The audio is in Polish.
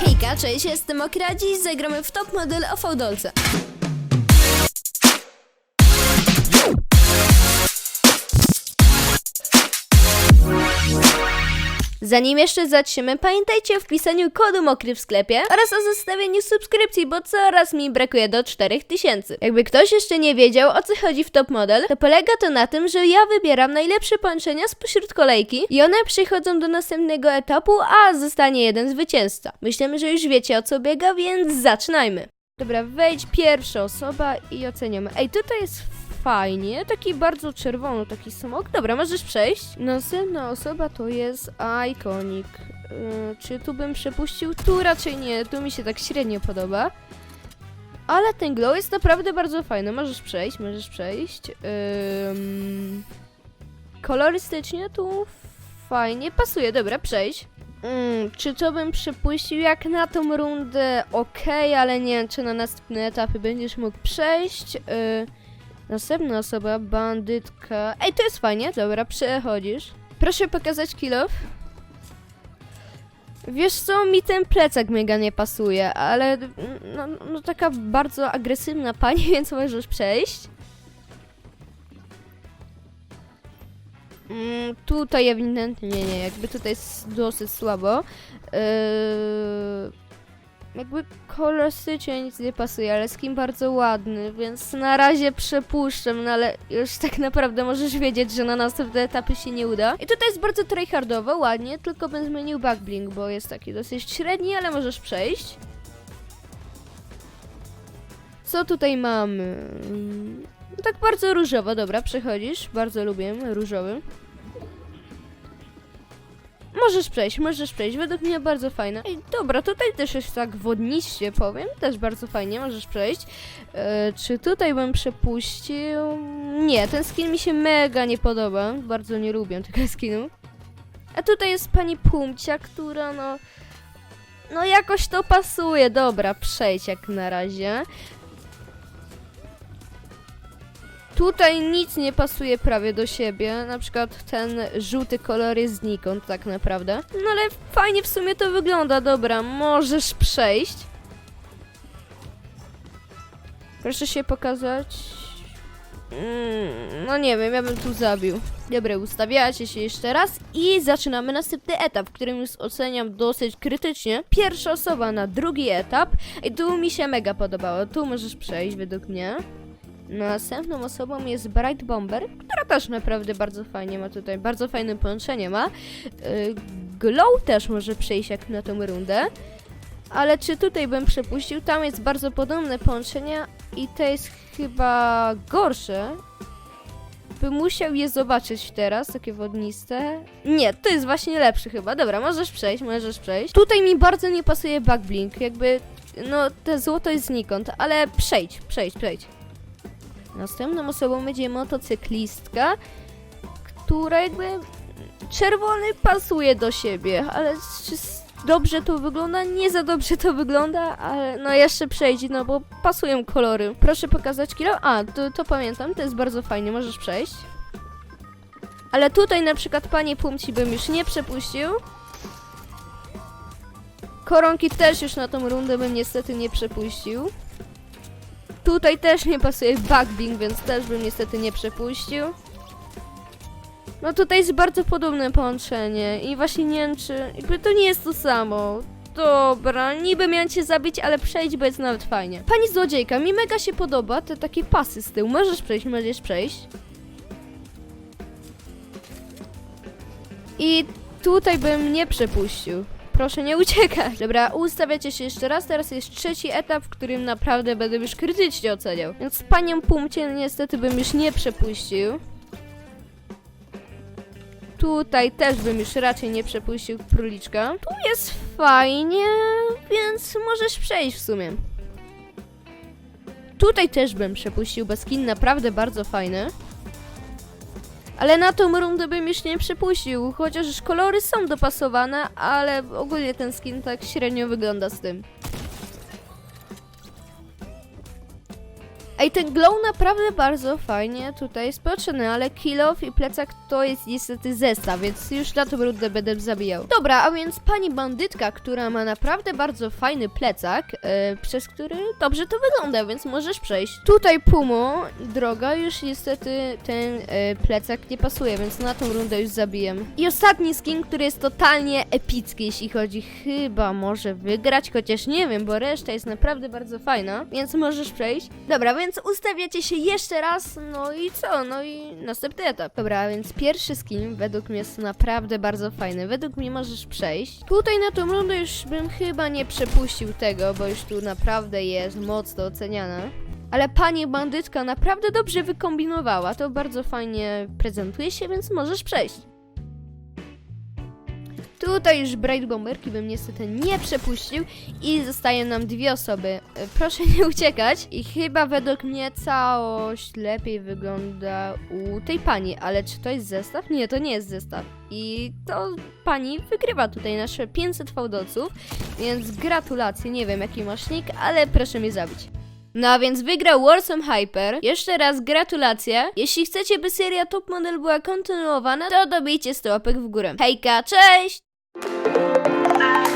Hejka, cześć, jestem Okra, dziś zagramy w top model o fałdolce. Zanim jeszcze zaczniemy, pamiętajcie o wpisaniu kodu mokry w sklepie oraz o zostawieniu subskrypcji, bo coraz mi brakuje do 4000. Jakby ktoś jeszcze nie wiedział o co chodzi w Top Model, to polega to na tym, że ja wybieram najlepsze połączenia spośród kolejki i one przechodzą do następnego etapu, a zostanie jeden zwycięzca. Myślę, że już wiecie o co biega, więc zaczynajmy. Dobra, wejdź pierwsza osoba i oceniamy. Ej, tutaj jest fajnie, taki bardzo czerwony, taki smok. Dobra, możesz przejść. Następna osoba to jest Iconic. Yy, czy tu bym przepuścił? Tu raczej nie, tu mi się tak średnio podoba. Ale ten glow jest naprawdę bardzo fajny. Możesz przejść, możesz przejść. Kolorystycznie tu fajnie pasuje. Dobra, przejść. Mm, czy to bym przepuścił jak na tą rundę? Okej, ale nie wiem, czy na następne etapy będziesz mógł przejść. Yy, następna osoba, bandytka. Ej, to jest fajnie, dobra, przechodzisz. Proszę pokazać kilof. Wiesz co, mi ten plecak mega nie pasuje, ale no, no taka bardzo agresywna pani, więc możesz przejść. Mm, tutaj ewidentnie nie, jakby tutaj jest dosyć słabo. Yy, jakby kolorystycznie nic nie pasuje, ale skin bardzo ładny, więc na razie przepuszczam, no ale już tak naprawdę możesz wiedzieć, że na następne etapy się nie uda. I tutaj jest bardzo tryhardowo, ładnie, tylko bym zmienił backblink, bo jest taki dosyć średni, ale możesz przejść. Co tutaj mamy? Mm, No tak bardzo różowo, dobra, przechodzisz. Bardzo lubię różowy. Możesz przejść, możesz przejść. Według mnie bardzo fajne. Ej, dobra, tutaj też jest tak wodniście, powiem. Też bardzo fajnie, możesz przejść. E, czy tutaj bym przepuścił? Nie, ten skin mi się mega nie podoba. Bardzo nie lubię tego skinu. A tutaj jest pani Pumcia, która no... No jakoś to pasuje. Dobra, przejdź jak na razie. Tutaj nic nie pasuje prawie do siebie. Na przykład ten żółty kolor jest znikąd tak naprawdę. No ale fajnie w sumie to wygląda. Dobra, możesz przejść. Proszę się pokazać. Mm, no nie wiem, ja bym tu zabił. Dobra, ustawiacie się jeszcze raz i zaczynamy następny etap, w którym już oceniam dosyć krytycznie. Pierwsza osoba na drugi etap i tu mi się mega podobało. Tu możesz przejść według mnie. Następną osobą jest Bright Bomber, która też naprawdę bardzo fajnie ma tutaj, bardzo fajne połączenie ma. Yy, Glow też może przejść jak na tą rundę. Ale czy tutaj bym przepuścił? Tam jest bardzo podobne połączenie i to jest chyba gorsze. Bym musiał je zobaczyć teraz, takie wodniste. Nie, to jest właśnie lepszy chyba. Dobra, możesz przejść, możesz przejść. Tutaj mi bardzo nie pasuje backblink, jakby, no, te złoto jest znikąd, ale przejdź, przejdź, przejdź. Następną osobą będzie motocyklistka, która jakby czerwony pasuje do siebie, ale dobrze to wygląda? Nie za dobrze to wygląda, ale no jeszcze przejdzie, no bo pasują kolory. Proszę pokazać kilo. A, to, to pamiętam, to jest bardzo fajnie, możesz przejść. Ale tutaj na przykład panie Pumci bym już nie przepuścił. Koronki też już na tą rundę bym niestety nie przepuścił. Tutaj też nie pasuje backbing, więc też bym niestety nie przepuścił. No tutaj jest bardzo podobne połączenie i właśnie nie wiem czy... Jakby to nie jest to samo. Dobra, niby miałem cię zabić, ale przejść, bo jest nawet fajnie. Pani złodziejka, mi mega się podoba te takie pasy z tyłu. Możesz przejść, możesz przejść. I tutaj bym nie przepuścił. Proszę nie uciekać. Dobra, ustawiacie się jeszcze raz. Teraz jest trzeci etap, w którym naprawdę będę już krytycznie oceniał. Więc panią Pumcie niestety bym już nie przepuścił. Tutaj też bym już raczej nie przepuścił króliczka. Tu jest fajnie, więc możesz przejść w sumie. Tutaj też bym przepuścił, bo skin naprawdę bardzo fajny. Ale na tą rundę bym już nie przepuścił, chociaż kolory są dopasowane, ale ogólnie ten skin tak średnio wygląda z tym. Ej, ten glow naprawdę bardzo fajnie tutaj potrzebny, ale kill off i plecak to jest niestety zestaw, więc już na tą rundę będę zabijał. Dobra, a więc pani bandytka, która ma naprawdę bardzo fajny plecak, e, przez który dobrze to wygląda, więc możesz przejść. Tutaj Pumo, droga, już niestety ten e, plecak nie pasuje, więc na tą rundę już zabiję. I ostatni skin, który jest totalnie epicki, jeśli chodzi chyba może wygrać, chociaż nie wiem, bo reszta jest naprawdę bardzo fajna, więc możesz przejść. Dobra, więc ustawiacie się jeszcze raz, no i co? No i następny etap. Dobra, więc pierwszy skin według mnie jest naprawdę bardzo fajny. Według mnie możesz przejść. Tutaj na tą rundę już bym chyba nie przepuścił tego, bo już tu naprawdę jest mocno oceniana. Ale pani bandytka naprawdę dobrze wykombinowała. To bardzo fajnie prezentuje się, więc możesz przejść. Tutaj już Bright Bomberki bym niestety nie przepuścił i zostaje nam dwie osoby. E, Proszę nie uciekać i chyba według mnie całość lepiej wygląda u tej pani, ale czy to jest zestaw? Nie, to nie jest zestaw. I to pani wygrywa tutaj nasze 500 fałdolców, więc gratulacje, nie wiem jaki masz ale proszę mnie zabić. No a więc wygrał Warsome Hyper. Jeszcze raz gratulacje. Jeśli chcecie, by seria Top Model była kontynuowana, to dobijcie 100 łapek w górę. Hejka, cześć! I got